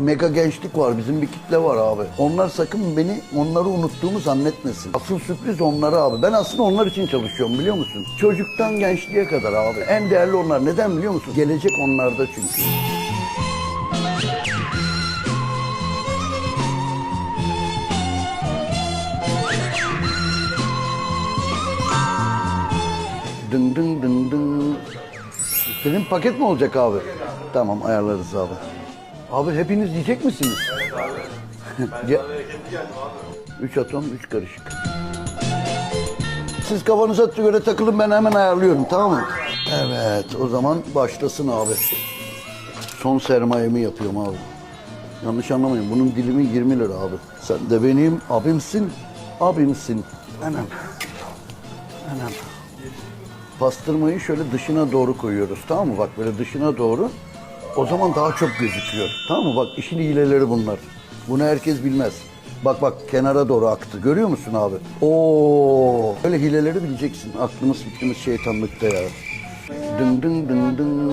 Mega gençlik var, bizim bir kitle var abi. Onlar sakın beni onları unuttuğumu zannetmesin. Asıl sürpriz onlara abi. Ben aslında onlar için çalışıyorum biliyor musun? Çocuktan gençliğe kadar abi. En değerli onlar. Neden biliyor musun? Gelecek onlarda çünkü. Dın dın dın dın. Senin paket mi olacak abi? Tamam ayarlarız abi. Abi hepiniz yiyecek misiniz? Ya- Üç atom, üç karışık. Siz kafanıza göre takılın ben hemen ayarlıyorum tamam mı? Evet o zaman başlasın abi. Son sermayemi yapıyorum abi. Yanlış anlamayın bunun dilimi 20 lira abi. Sen de benim abimsin, abimsin. Anam. Anam. Pastırmayı şöyle dışına doğru koyuyoruz tamam mı? Bak böyle dışına doğru. O zaman daha çok gözüküyor. Tamam mı? Bak işin hileleri bunlar. Bunu herkes bilmez. Bak bak kenara doğru aktı. Görüyor musun abi? Oo. Böyle hileleri bileceksin. Aklımız fikrimiz şeytanlıkta ya. Dın dın dın dın.